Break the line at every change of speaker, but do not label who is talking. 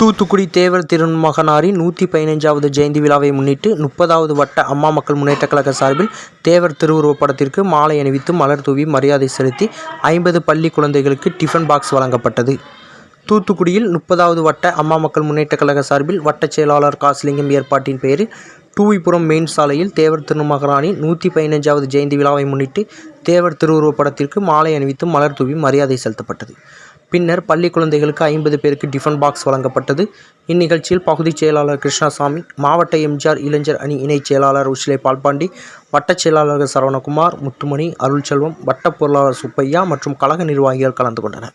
தூத்துக்குடி தேவர் திருமகனாரின் நூற்றி பதினைஞ்சாவது ஜெயந்தி விழாவை முன்னிட்டு முப்பதாவது வட்ட அம்மா மக்கள் முன்னேற்றக் கழக சார்பில் தேவர் திருவுருவப் படத்திற்கு மாலை அணிவித்து மலர் தூவி மரியாதை செலுத்தி ஐம்பது பள்ளி குழந்தைகளுக்கு டிஃபன் பாக்ஸ் வழங்கப்பட்டது. தூத்துக்குடியில் முப்பதாவது வட்ட அம்மா மக்கள் முன்னேற்றக் கழக சார்பில் வட்டச் செயலாளர் காசிலிங்கம் ஏற்பாட்டின் பெயரில் டூவிபுரம் மெயின் சாலையில் தேவர் திருமகனாரின் நூற்றி பதினைஞ்சாவது ஜெயந்தி விழாவை முன்னிட்டு தேவர் திருவுருவப் படத்திற்கு மாலை அணிவித்து மலர் தூவி மரியாதை செலுத்தப்பட்டது. பின்னர் பள்ளி குழந்தைகளுக்கு ஐம்பது பேருக்கு டிஃபன் பாக்ஸ் வழங்கப்பட்டது. இந்நிகழ்ச்சியில் பகுதிச் செயலாளர் கிருஷ்ணசாமி மாவட்ட எம்ஜிஆர் இளைஞர் அணி இணைச் செயலாளர் உஷிலை பால்பாண்டி வட்டச் செயலாளர் சரவணகுமார் முத்துமணி அருள்செல்வம் வட்டப் பொருளாளர் சுப்பையா மற்றும் கழக நிர்வாகிகள் கலந்து கொண்டனர்.